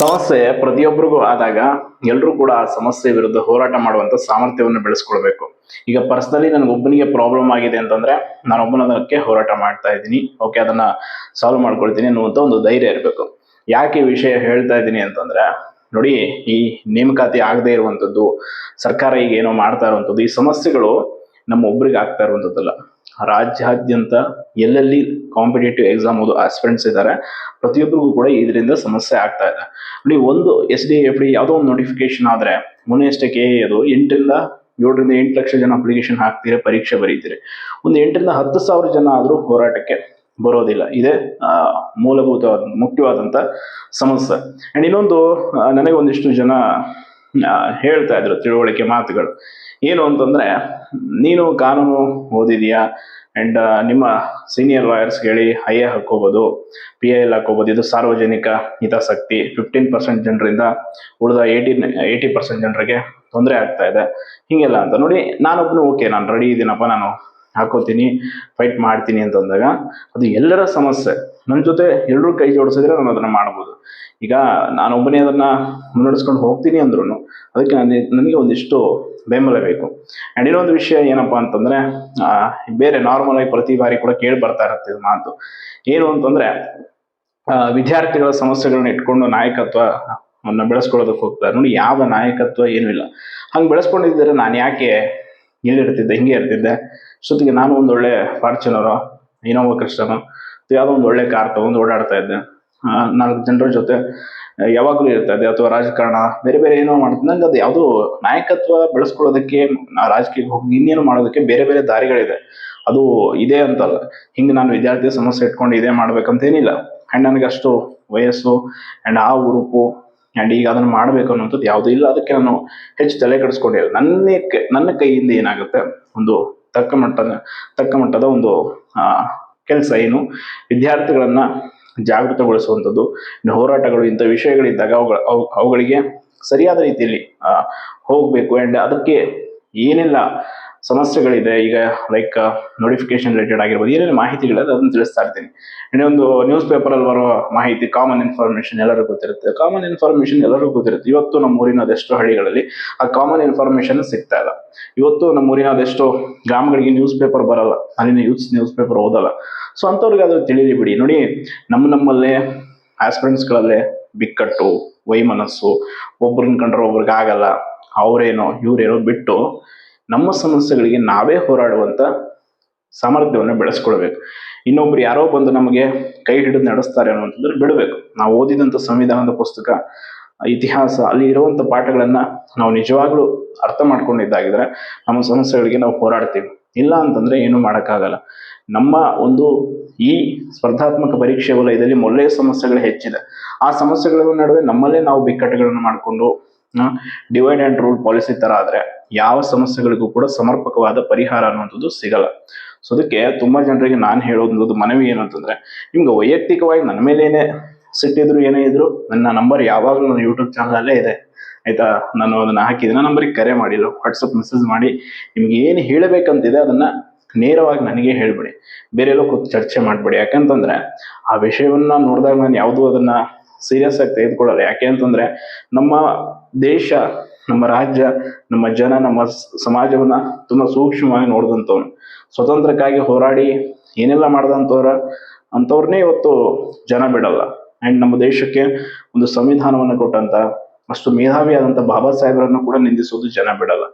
ಸಮಸ್ಯೆ ಪ್ರತಿಯೊಬ್ಬರಿಗೂ ಆದಾಗ ಎಲ್ಲರೂ ಕೂಡ ಆ ಸಮಸ್ಯೆ ವಿರುದ್ಧ ಹೋರಾಟ ಮಾಡುವಂತ ಸಾಮರ್ಥ್ಯವನ್ನು ಬೆಳೆಸ್ಕೊಳ್ಬೇಕು. ಈಗ ಪರ್ಸನಲಿ ನನಗೊಬ್ಬನಿಗೆ ಪ್ರಾಬ್ಲಮ್ ಆಗಿದೆ ಅಂತಂದ್ರೆ ನಾನು ಒಬ್ಬನ ಅದಕ್ಕೆ ಹೋರಾಟ ಮಾಡ್ತಾ ಇದ್ದೀನಿ. ಓಕೆ ಅದನ್ನ ಸಾಲ್ವ್ ಮಾಡ್ಕೊಳ್ತೀನಿ ಅನ್ನುವಂತ ಒಂದು ಧೈರ್ಯ ಇರಬೇಕು. ಯಾಕೆ ವಿಷಯ ಹೇಳ್ತಾ ಇದ್ದೀನಿ ಅಂತಂದ್ರೆ, ನೋಡಿ ಈ ನೇಮಕಾತಿ ಆಗದೆ ಇರುವಂತದ್ದು, ಸರ್ಕಾರ ಈಗ ಏನೋ ಮಾಡ್ತಾ ಇರುವಂತದ್ದು, ಈ ಸಮಸ್ಯೆಗಳು ನಮ್ಮ ಒಬ್ರಿಗೆ ಆಗ್ತಾ ಇರುವಂತದ್ದಲ್ಲ. ರಾಜ್ಯಾದ್ಯಂತ ಎಲ್ಲೆಲ್ಲಿ ಕಾಂಪಿಟೇಟಿವ್ ಎಕ್ಸಾಮ್ ಓದೋ ಆಸ್ಪಿರೆಂಟ್ಸ್ ಇದ್ದಾರೆ ಪ್ರತಿಯೊಬ್ಬರಿಗೂ ಕೂಡ ಇದರಿಂದ ಸಮಸ್ಯೆ ಆಗ್ತಾ ಇದೆ. ನೋಡಿ, ಒಂದು ಎಸ್ ಡಿ ಎಫ್ ಡಿ ಯಾವುದೋ ಒಂದು ನೋಟಿಫಿಕೇಶನ್ ಆದರೆ, ಮೊನ್ನೆ ಅಷ್ಟೇ ಕೆ ಅದು ಎಂಟರಿಂದ ಏಳರಿಂದ ಎಂಟು ಲಕ್ಷ ಜನ ಅಪ್ಲಿಕೇಶನ್ ಹಾಕ್ತೀರಿ, ಪರೀಕ್ಷೆ ಬರೀತೀರಿ. ಒಂದು ಎಂಟರಿಂದ ಹತ್ತು ಸಾವಿರ ಜನ ಆದರೂ ಹೋರಾಟಕ್ಕೆ ಬರೋದಿಲ್ಲ. ಇದೇ ಮೂಲಭೂತವಾದ ಮುಖ್ಯವಾದಂಥ ಸಮಸ್ಯೆ. ಆ್ಯಂಡ್ ಇನ್ನೊಂದು ನನಗೆ ಒಂದಿಷ್ಟು ಜನ ಹೇಳ್ತಾ ಇದ್ರು, ತಿಳುವಳಿಕೆ ಮಾತುಗಳು. ಏನು ಅಂತಂದ್ರೆ, ನೀನು ಕಾನೂನು ಓದಿದೀಯಾ? ಅಂಡ್ ನಿಮ್ಮ ಸೀನಿಯರ್ ಲಾಯರ್ಸ್ ಹೇಳಿ ಐ ಎ ಹಾಕೋಬಹುದು ಪಿ ಐ ಎಲ್ ಹಾಕೋಬಹುದು ಇದು ಸಾರ್ವಜನಿಕ ಹಿತಾಸಕ್ತಿ. ಫಿಫ್ಟೀನ್ ಪರ್ಸೆಂಟ್ ಜನರಿಂದ ಉಳಿದ ಏಯ್ಟೀನ್ ಏಯ್ಟಿ ಪರ್ಸೆಂಟ್ ಜನರಿಗೆ ತೊಂದರೆ ಆಗ್ತಾ ಇದೆ. ಹಿಂಗೆಲ್ಲ ಅಂತ ನೋಡಿ ನಾನೊಬ್ಬನು ಓಕೆ ನಾನು ರೆಡಿ ಇದ್ದೀನಪ್ಪ ನಾನು ಹಾಕೋತೀನಿ ಫೈಟ್ ಮಾಡ್ತೀನಿ ಅಂತಂದಾಗ ಅದು ಎಲ್ಲರ ಸಮಸ್ಯೆ. ನನ್ನ ಜೊತೆ ಎಲ್ಲರೂ ಕೈ ಜೋಡಿಸಿದ್ರೆ ನಾನು ಅದನ್ನ ಮಾಡ್ಬೋದು. ಈಗ ನಾನೊಬ್ಬನೇ ಅದನ್ನ ಮುನ್ನಡೆಸ್ಕೊಂಡು ಹೋಗ್ತೀನಿ ಅಂದ್ರೂ ಅದಕ್ಕೆ ನನಗೆ ನನಗೆ ಒಂದಿಷ್ಟು ಬೆಂಬಲ ಬೇಕು. ಆ್ಯಂಡ್ ಇನ್ನೊಂದು ವಿಷಯ ಏನಪ್ಪಾ ಅಂತಂದ್ರೆ ಬೇರೆ ನಾರ್ಮಲ್ ಆಗಿ ಪ್ರತಿ ಬಾರಿ ಕೂಡ ಕೇಳಿ ಬರ್ತಾ ಇರುತ್ತೆ ಇದು ಮಾತು. ಏನು ಅಂತಂದ್ರೆ ವಿದ್ಯಾರ್ಥಿಗಳ ಸಮಸ್ಯೆಗಳನ್ನ ಇಟ್ಕೊಂಡು ನಾಯಕತ್ವ ಬೆಳೆಸ್ಕೊಳ್ಳೋದಕ್ಕೆ ಹೋಗ್ತಾರೆ ನೋಡಿ, ಯಾವ ನಾಯಕತ್ವ ಏನೂ ಇಲ್ಲ. ಹಂಗೆ ಬೆಳೆಸ್ಕೊಂಡಿದ್ದರೆ ನಾನು ಯಾಕೆ ಇಲ್ಲಿ ಇರ್ತಿದ್ದೆ, ಹಿಂಗೆ ಇರ್ತಿದ್ದೆ. ಜೊತೆಗೆ ನಾನು ಒಂದು ಒಳ್ಳೆ ಫಾರ್ಚುನರು, ಇನೋವಾ ಕ್ರಿಸ್ಟನು ಯಾವುದೋ ಒಂದು ಒಳ್ಳೆ ಕಾರ್ ತಗೊಂಡು ಓಡಾಡ್ತಾ ಇದ್ದೆ. ನಾಲ್ಕು ಜನರ ಜೊತೆ ಯಾವಾಗಲೂ ಇರ್ತಾ ಇದ್ದೆ. ಅಥವಾ ರಾಜಕಾರಣ, ಬೇರೆ ಬೇರೆ ಏನೋ ಮಾಡ್ತಿದ್ದೆ. ನಂಗೆ ಅದು ಯಾವುದು ನಾಯಕತ್ವ ಬೆಳೆಸ್ಕೊಳ್ಳೋದಕ್ಕೆ ರಾಜಕೀಯಕ್ಕೆ ಹೋಗಿ ಇನ್ನೇನು ಮಾಡೋದಕ್ಕೆ ಬೇರೆ ಬೇರೆ ದಾರಿಗಳಿದೆ. ಅದು ಇದೆ ಅಂತಲ್ಲ. ಹಿಂಗೆ ನಾನು ವಿದ್ಯಾರ್ಥಿ ಸಮಸ್ಯೆ ಇಟ್ಕೊಂಡು ಇದೇ ಮಾಡ್ಬೇಕಂತೇನಿಲ್ಲ. ಆ್ಯಂಡ್ ನನಗೆ ಅಷ್ಟು ವಯಸ್ಸು ಆ್ಯಂಡ್ ಆ ಉರುಪು ಆ್ಯಂಡ್ ಈಗ ಅದನ್ನು ಮಾಡಬೇಕು ಅನ್ನೋಂಥದ್ದು ಯಾವುದೂ ಇಲ್ಲ. ಅದಕ್ಕೆ ನಾನು ಹೆಚ್ಚು ತಲೆ ಕೆಡಿಸ್ಕೊಂಡಿಲ್ಲ ನನ್ನ ನನ್ನ ಕೈಯಿಂದ ಏನಾಗುತ್ತೆ? ಒಂದು ತಕ್ಕ ಮಟ್ಟದ ತಕ್ಕ ಮಟ್ಟದ ಒಂದು ಕೆಲಸ ಏನು? ವಿದ್ಯಾರ್ಥಿಗಳನ್ನು ಜಾಗೃತಗೊಳಿಸುವಂಥದ್ದು, ಇನ್ನು ಹೋರಾಟಗಳು, ಇಂಥ ವಿಷಯಗಳಿದ್ದಾಗ ಅವುಗಳ, ಅವು, ಅವುಗಳಿಗೆ ಸರಿಯಾದ ರೀತಿಯಲ್ಲಿ ಹೋಗ್ಬೇಕು. ಆ್ಯಂಡ್ ಅದಕ್ಕೆ ಏನೆಲ್ಲ ಸಮಸ್ಯೆಗಳಿದೆ, ಈಗ ಲೈಕ್ ನೋಟಿಫಿಕೇಶನ್ ರಿಲೇಟೆಡ್ ಆಗಿರ್ಬೋದು, ಏನೇನು ಮಾಹಿತಿಗಳಿದೆ ಅದನ್ನು ತಿಳಿಸ್ತಾ ಇರ್ತೀನಿ. ಇನ್ನೊಂದು ನ್ಯೂಸ್ ಪೇಪರಲ್ಲಿ ಬರೋ ಮಾಹಿತಿ ಕಾಮನ್ ಇನ್ಫಾರ್ಮೇಷನ್ ಎಲ್ಲರಿಗೂ ಗೊತ್ತಿರುತ್ತೆ. ಕಾಮನ್ ಇನ್ಫಾರ್ಮೇಷನ್ ಎಲ್ಲರಿಗೂ ಗೊತ್ತಿರುತ್ತೆ. ಇವತ್ತು ನಮ್ಮ ಊರಿನ ಅದೆಷ್ಟೋ ಹಳ್ಳಿಗಳಲ್ಲಿ ಆ ಕಾಮನ್ ಇನ್ಫಾರ್ಮೇಷನ್ ಸಿಗ್ತಾ ಇಲ್ಲ. ಇವತ್ತು ನಮ್ಮ ಊರಿನ ಅದೆಷ್ಟೋ ಗ್ರಾಮಗಳಿಗೆ ನ್ಯೂಸ್ ಪೇಪರ್ ಬರಲ್ಲ. ಅಲ್ಲಿನ ಯೂತ್ಸ್ ನ್ಯೂಸ್ ಪೇಪರ್ ಓದಲ್ಲ. ಸೊ ಅಂಥವ್ರಿಗೆ ಅದು ತಿಳಿಲಿ ಬಿಡಿ. ನೋಡಿ, ನಮ್ಮ ನಮ್ಮಲ್ಲೇ ಆಸ್ಪಿರೆಂಟ್ಸ್ಗಳಲ್ಲೇ ಬಿಕ್ಕಟ್ಟು, ವೈಮನಸ್ಸು, ಒಬ್ರನ್ನ ಕಂಡ್ರೆ ಒಬ್ರಿಗೆ ಆಗಲ್ಲ, ಅವರೇನೋ, ಇವರೇನೋ ಬಿಟ್ಟು ನಮ್ಮ ಸಮಸ್ಯೆಗಳಿಗೆ ನಾವೇ ಹೋರಾಡುವಂತ ಸಾಮರ್ಥ್ಯವನ್ನು ಬೆಳೆಸ್ಕೊಳ್ಬೇಕು. ಇನ್ನೊಬ್ರು ಯಾರೋ ಬಂದು ನಮಗೆ ಕೈ ಹಿಡಿದು ನಡೆಸ್ತಾರೆ ಅನ್ನುವಂಥದ್ದು ಬಿಡಬೇಕು. ನಾವು ಓದಿದಂಥ ಸಂವಿಧಾನದ ಪುಸ್ತಕ, ಇತಿಹಾಸ, ಅಲ್ಲಿ ಇರುವಂಥ ಪಾಠಗಳನ್ನು ನಾವು ನಿಜವಾಗ್ಲೂ ಅರ್ಥ ಮಾಡ್ಕೊಂಡಿದ್ದಾಗಿದ್ರೆ ನಮ್ಮ ಸಮಸ್ಯೆಗಳಿಗೆ ನಾವು ಹೋರಾಡ್ತೀವಿ. ಇಲ್ಲ ಅಂತಂದ್ರೆ ಏನು ಮಾಡೋಕ್ಕಾಗಲ್ಲ. ನಮ್ಮ ಒಂದು ಈ ಸ್ಪರ್ಧಾತ್ಮಕ ಪರೀಕ್ಷೆ ವಲಯದಲ್ಲಿ ಮೊದಲೇ ಸಮಸ್ಯೆಗಳು ಹೆಚ್ಚಿದೆ. ಆ ಸಮಸ್ಯೆಗಳ ನಡುವೆ ನಮ್ಮಲ್ಲೇ ನಾವು ಬಿಕ್ಕಟ್ಟುಗಳನ್ನು ಮಾಡಿಕೊಂಡು ಡಿವೈಡ್ ಅಂಡ್ ರೂಲ್ ಪಾಲಿಸಿ ತರ ಆದ್ರೆ ಯಾವ ಸಮಸ್ಯೆಗಳಿಗೂ ಕೂಡ ಸಮರ್ಪಕವಾದ ಪರಿಹಾರ ಅನ್ನುವಂಥದ್ದು ಸಿಗಲ್ಲ. ಸೊ ಅದಕ್ಕೆ ತುಂಬಾ ಜನರಿಗೆ ನಾನು ಹೇಳೋದು ಮನವಿ ಏನು ಅಂತಂದ್ರೆ ನಿಮ್ಗೆ ವೈಯಕ್ತಿಕವಾಗಿ ನನ್ನ ಮೇಲೇನೆ ಸಿಟ್ಟಿದ್ರು ಏನೇ ಇದ್ರು ನನ್ನ ನಂಬರ್ ಯಾವಾಗಲೂ ನನ್ನ ಯೂಟ್ಯೂಬ್ ಚಾನಲಲ್ಲೇ ಇದೆ. ಆಯ್ತಾ? ನಾನು ಅದನ್ನ ಹಾಕಿದ್ದೀನಿ. ನಂಬರಿಗೆ ಕರೆ ಮಾಡಿಲ್ಲ ವಾಟ್ಸಪ್ ಮೆಸೇಜ್ ಮಾಡಿ, ನಿಮ್ಗೆ ಏನು ಹೇಳಬೇಕಂತಿದೆ ಅದನ್ನ ನೇರವಾಗಿ ನನಗೆ ಹೇಳ್ಬಿಡಿ. ಬೇರೆ ಎಲ್ಲೋ ಕೂತು ಚರ್ಚೆ ಮಾಡಬೇಡಿ. ಯಾಕಂತಂದ್ರೆ ಆ ವಿಷಯವನ್ನ ನೋಡಿದಾಗ ನಾನು ಯಾವುದೂ ಅದನ್ನ ಸೀರಿಯಸ್ ಆಗಿ ತೆಗೆದುಕೊಳ್ಳಲ್ಲ ಯಾಕೆ ಅಂತಂದ್ರೆ ನಮ್ಮ ದೇಶ, ನಮ್ಮ ರಾಜ್ಯ, ನಮ್ಮ ಜನ, ನಮ್ಮ ಸಮಾಜವನ್ನ ತುಂಬಾ ಸೂಕ್ಷ್ಮವಾಗಿ ನೋಡಿದಂಥವ್ರು. ಸ್ವತಂತ್ರಕ್ಕಾಗಿ ಹೋರಾಡಿ ಏನೆಲ್ಲ ಮಾಡ್ದಂಥವ್ರ, ಅಂಥವ್ರನ್ನೇ ಇವತ್ತು ಜನ ಬಿಡಲ್ಲ. ಅಂಡ್ ನಮ್ಮ ದೇಶಕ್ಕೆ ಒಂದು ಸಂವಿಧಾನವನ್ನು ಕೊಟ್ಟಂತ, ಅಷ್ಟು ಮೇಧಾವಿಯಾದಂಥ ಬಾಬಾ ಸಾಹೇಬರನ್ನು ಕೂಡ ನಿಂದಿಸೋದು ಜನ ಬಿಡಲ್ಲ.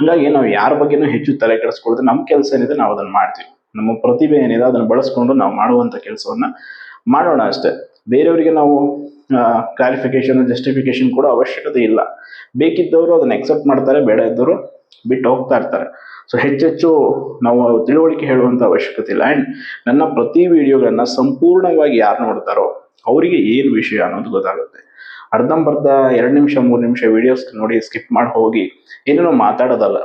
ಹಾಗಾಗಿ ನಾವು ಯಾರ ಬಗ್ಗೆನೂ ಹೆಚ್ಚು ತಲೆ ಕೆಡಿಸ್ಕೊಳ್ದೆ ನಮ್ಮ ಕೆಲಸ ಏನಿದೆ ನಾವು ಅದನ್ನ ಮಾಡ್ತೀವಿ. ನಮ್ಮ ಪ್ರತಿಭೆ ಏನಿದೆ ಅದನ್ನ ಬಳಸ್ಕೊಂಡು ನಾವು ಮಾಡುವಂತ ಕೆಲಸವನ್ನ ಮಾಡೋಣ ಅಷ್ಟೇ. ಬೇರೆಯವರಿಗೆ ನಾವು ಕ್ಲಾರಿಫಿಕೇಶನ್ ಜಸ್ಟಿಫಿಕೇಶನ್ ಕೂಡ ಅವಶ್ಯಕತೆ ಇಲ್ಲ. ಬೇಕಿದ್ದವರು ಅದನ್ನ ಎಕ್ಸೆಪ್ಟ್ ಮಾಡ್ತಾರೆ, ಬೇಡ ಇದ್ದವರು ಬಿಟ್ಟು ಹೋಗ್ತಾ ಇರ್ತಾರೆ. ಸೊ ಹೆಚ್ಚೆಚ್ಚು ನಾವು ತಿಳುವಳಿಕೆ ಹೇಳುವಂತ ಅವಶ್ಯಕತೆ ಇಲ್ಲ. ಅಂಡ್ ನನ್ನ ಪ್ರತಿ ವಿಡಿಯೋಗಳನ್ನು ಸಂಪೂರ್ಣವಾಗಿ ಯಾರು ನೋಡ್ತಾರೋ ಅವರಿಗೆ ಏನು ವಿಷಯ ಅನ್ನೋದು ಗೊತ್ತಾಗುತ್ತೆ. ಅರ್ಧಂಬರ್ಧ, ಎರಡು ನಿಮಿಷ, ಮೂರು ನಿಮಿಷ ವಿಡಿಯೋಸ್ ನೋಡಿ ಸ್ಕಿಪ್ ಮಾಡಿ ಹೋಗಿ ಏನೇನೋ ಮಾತಾಡೋದಲ್ಲ.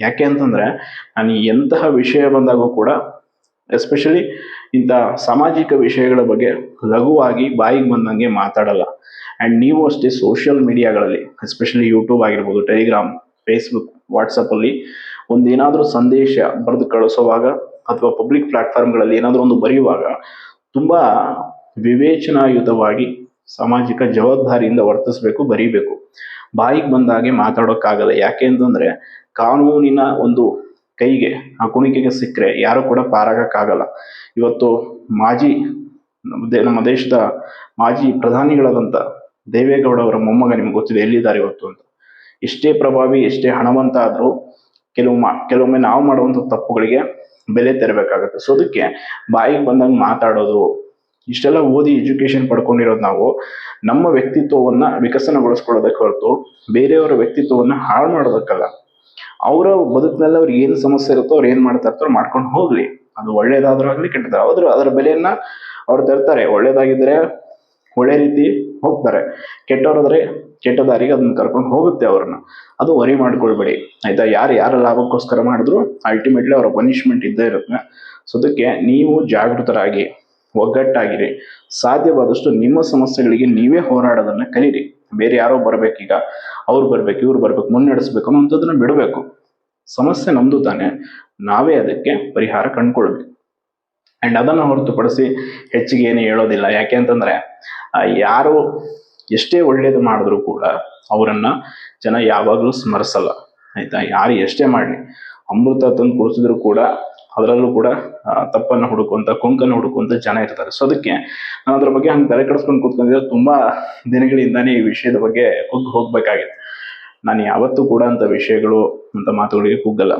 ಯಾಕೆ ಅಂತಂದ್ರೆ, ನಾನು ಎಂತಹ ವಿಷಯ ಬಂದಾಗೂ ಕೂಡ ಎಸ್ಪೆಷಲಿ ಇಂಥ ಸಾಮಾಜಿಕ ವಿಷಯಗಳ ಬಗ್ಗೆ ಲಘುವಾಗಿ ಬಾಯಿಗೆ ಬಂದಂಗೆ ಮಾತಾಡಲ್ಲ. ಆ್ಯಂಡ್ ನೀವು ಅಷ್ಟೇ ಸೋಷಿಯಲ್ ಮೀಡಿಯಾಗಳಲ್ಲಿ ಎಸ್ಪೆಷಲಿ ಯೂಟ್ಯೂಬ್ ಆಗಿರ್ಬೋದು ಟೆಲಿಗ್ರಾಮ್ ಫೇಸ್ಬುಕ್ ವಾಟ್ಸಪ್ಪಲ್ಲಿ ಒಂದೇನಾದರೂ ಸಂದೇಶ ಬರೆದು ಕಳಿಸುವಾಗ ಅಥವಾ ಪಬ್ಲಿಕ್ ಪ್ಲಾಟ್ಫಾರ್ಮ್ಗಳಲ್ಲಿ ಏನಾದರೂ ಒಂದು ಬರೆಯುವಾಗ ತುಂಬ ವಿವೇಚನಾಯುತವಾಗಿ ಸಾಮಾಜಿಕ ಜವಾಬ್ದಾರಿಯಿಂದ ವರ್ತಿಸ್ಬೇಕು, ಬರೀಬೇಕು. ಬಾಯಿಗೆ ಬಂದ ಹಾಗೆ ಮಾತಾಡೋಕ್ಕಾಗಲ್ಲ. ಯಾಕೆ ಅಂತಂದರೆ ಕಾನೂನಿನ ಒಂದು ಕೈಗೆ, ಆ ಕುಣಿಕೆಗೆ ಸಿಕ್ಕರೆ ಯಾರು ಕೂಡ ಪಾರಾಗಕ್ಕಾಗಲ್ಲ. ಇವತ್ತು ಮಾಜಿ ನಮ್ಮ ದೇಶದ ಮಾಜಿ ಪ್ರಧಾನಿಗಳಾದಂಥ ದೇವೇಗೌಡ ಅವರ ಮೊಮ್ಮಗ ನಿಮ್ಗೆ ಗೊತ್ತಿದೆ, ಎಲ್ಲಿದ್ದಾರೆ ಇವತ್ತು ಅಂತ. ಎಷ್ಟೇ ಪ್ರಭಾವಿ, ಎಷ್ಟೇ ಹಣವಂತ ಆದರೂ ಕೆಲವು ಮಾ, ಕೆಲವೊಮ್ಮೆ ನಾವು ಮಾಡುವಂಥ ತಪ್ಪುಗಳಿಗೆ ಬೆಲೆ ತೆರಬೇಕಾಗುತ್ತೆ. ಸೊ ಅದಕ್ಕೆ ಬಾಯಿಗೆ ಬಂದಂಗೆ ಮಾತಾಡೋದು, ಇಷ್ಟೆಲ್ಲ ಓದಿ ಎಜುಕೇಶನ್ ಪಡ್ಕೊಂಡಿರೋದು ನಾವು, ನಮ್ಮ ವ್ಯಕ್ತಿತ್ವವನ್ನ ವಿಕಸನಗೊಳಿಸ್ಕೊಳ್ಳೋದಕ್ಕೆ ಹೊರತು ಬೇರೆಯವರ ವ್ಯಕ್ತಿತ್ವವನ್ನ ಹಾಳು ಮಾಡೋದಕ್ಕಲ್ಲ. ಅವರ ಬದುಕಿನಲ್ಲಿ ಅವ್ರಿಗೆ ಏನು ಸಮಸ್ಯೆ ಇರುತ್ತೋ ಅವ್ರು ಏನು ಮಾಡ್ತಾ ಇರ್ತಾರೋ ಮಾಡ್ಕೊಂಡು ಹೋಗ್ಲಿ. ಅದು ಒಳ್ಳೇದಾದ್ರೂ ಆಗಲಿ, ಕೆಟ್ಟದಾದ್ರೂ ಅದರ ಅದರ ಬೆಲೆಯನ್ನ ಅವ್ರು ತರ್ತಾರೆ. ಒಳ್ಳೇದಾಗಿದ್ರೆ ಒಳ್ಳೆ ರೀತಿ ಹೋಗ್ತಾರೆ. ಕೆಟ್ಟವರಾದ್ರೆ ಕೆಟ್ಟದಾರಿಗೆ ಅದನ್ನ ಕರ್ಕೊಂಡು ಹೋಗುತ್ತೆ ಅವ್ರನ್ನ. ಅದು ವರಿ ಮಾಡ್ಕೊಳ್ಬೇಡಿ. ಆಯ್ತಾ? ಯಾರು ಯಾರ ಲಾಭಕ್ಕೋಸ್ಕರ ಮಾಡಿದ್ರು ಅಲ್ಟಿಮೇಟ್ಲಿ ಅವರ ಪನಿಷ್ಮೆಂಟ್ ಇದ್ದೇ ಇರುತ್ತೆ. ಸೊ ಅದಕ್ಕೆ ನೀವು ಜಾಗೃತರಾಗಿ, ಒಗ್ಗಟ್ಟಾಗಿರಿ. ಸಾಧ್ಯವಾದಷ್ಟು ನಿಮ್ಮ ಸಮಸ್ಯೆಗಳಿಗೆ ನೀವೇ ಹೋರಾಡೋದನ್ನ ಕಲೀರಿ. ಬೇರೆ ಯಾರೋ ಬರ್ಬೇಕೀಗ, ಅವ್ರು ಬರ್ಬೇಕು, ಇವ್ರು ಬರ್ಬೇಕು, ಮುನ್ನಡೆಸ್ಬೇಕು ಅನ್ನೋಂಥದ್ದನ್ನ ಬಿಡಬೇಕು. ಸಮಸ್ಯೆ ನಮ್ದು ತಾನೆ, ನಾವೇ ಅದಕ್ಕೆ ಪರಿಹಾರ ಕಂಡುಕೊಳ್ಬೇಕು. ಅಂಡ್ ಅದನ್ನು ಹೊರತುಪಡಿಸಿ ಹೆಚ್ಚಿಗೆ ಏನು ಹೇಳೋದಿಲ್ಲ. ಯಾಕೆ ಅಂತಂದ್ರೆ ಯಾರು ಎಷ್ಟೇ ಒಳ್ಳೇದು ಮಾಡಿದ್ರು ಕೂಡ ಅವರನ್ನ ಜನ ಯಾವಾಗಲೂ ಸ್ಮರಿಸಲ್ಲ. ಆಯ್ತಾ? ಯಾರು ಎಷ್ಟೇ ಮಾಡಲಿ, ಅಮೃತ ತಂದು ಕುಡಿಸಿದ್ರು ಕೂಡ, ಅದರಲ್ಲೂ ಕೂಡ ತಪ್ಪನ್ನು ಹುಡುಕುವಂತ, ಕೊಂಕನ್ನು ಹುಡುಕುವಂತ ಜನ ಇರ್ತಾರೆ. ಸೊ ಅದಕ್ಕೆ ನಾನು ಅದ್ರ ಬಗ್ಗೆ ಹಂಗೆ ತಲೆ ಕೆಡಿಸ್ಕೊಂಡು ಕೂತ್ಕೊಂಡಿದ್ರೆ ತುಂಬಾ ದಿನಗಳಿಂದಾನೇ ಈ ವಿಷಯದ ಬಗ್ಗೆ ಕುಗ್ಗು ಹೋಗ್ಬೇಕಾಗಿತ್ತು. ನಾನು ಯಾವತ್ತೂ ಕೂಡ ಅಂತ ವಿಷಯಗಳು, ಅಂತ ಮಾತುಗಳಿಗೆ ಕುಗ್ಗಲ್ಲ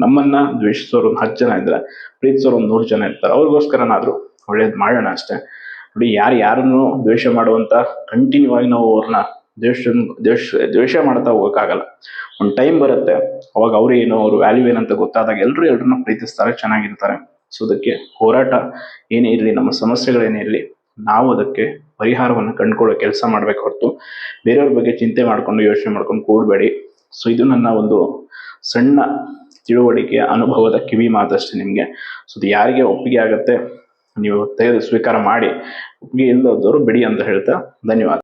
ನಮ್ಮನ್ನ ದ್ವೇಷಿಸೋರು ಒಂದು ಹತ್ತು ಜನ ಇದ್ದಾರೆ ಪ್ರೀತಿಸೋರು ಒಂದು ನೂರು ಜನ ಇರ್ತಾರೆ. ಅವ್ರಿಗೋಸ್ಕರನಾದ್ರೂ ಒಳ್ಳೇದು ಮಾಡೋಣ ಅಷ್ಟೇ. ನೋಡಿ, ಯಾರು ಯಾರನ್ನು ದ್ವೇಷ ಮಾಡುವಂತ ಕಂಟಿನ್ಯೂ ಆಗಿ ನಾವು ಅವ್ರನ್ನ ದ್ವೇಷ ದ್ವೇಷ ದ್ವೇಷ ಮಾಡ್ತಾ ಹೋಗೋಕ್ಕಾಗಲ್ಲ. ಒಂದು ಟೈಮ್ ಬರುತ್ತೆ. ಅವಾಗ ಅವ್ರು ಏನು, ಅವ್ರ ವ್ಯಾಲ್ಯೂ ಏನಂತ ಗೊತ್ತಾದಾಗ ಎಲ್ಲರೂ ಎಲ್ಲರನ್ನ ಪ್ರೀತಿಸ್ತಾರೆ, ಚೆನ್ನಾಗಿರ್ತಾರೆ. ಸೊ ಅದಕ್ಕೆ ಹೋರಾಟ ಏನೇ ಇರಲಿ, ನಮ್ಮ ಸಮಸ್ಯೆಗಳೇನೇ ಇರಲಿ, ನಾವು ಅದಕ್ಕೆ ಪರಿಹಾರವನ್ನು ಕಂಡುಕೊಳ್ಳೋ ಕೆಲಸ ಮಾಡಬೇಕು ಹೊರತು ಬೇರೆಯವ್ರ ಬಗ್ಗೆ ಚಿಂತೆ ಮಾಡಿಕೊಂಡು, ಯೋಚನೆ ಮಾಡ್ಕೊಂಡು ಕೂಡಬೇಡಿ. ಸೊ ಇದು ನನ್ನ ಒಂದು ಸಣ್ಣ ತಿಳುವಳಿಕೆಯ ಅನುಭವದ ಕಿವಿ ಮಾತಷ್ಟೇ ನಿಮಗೆ. ಸೊ ಅದು ಯಾರಿಗೆ ಒಪ್ಪಿಗೆ ಆಗುತ್ತೆ, ನೀವು ತೆಗೆದು ಸ್ವೀಕಾರ ಮಾಡಿ, ಒಪ್ಪಿಗೆ ಇಲ್ಲದವರು ಬಿಡಿ ಅಂತ ಹೇಳ್ತಾ ಧನ್ಯವಾದ.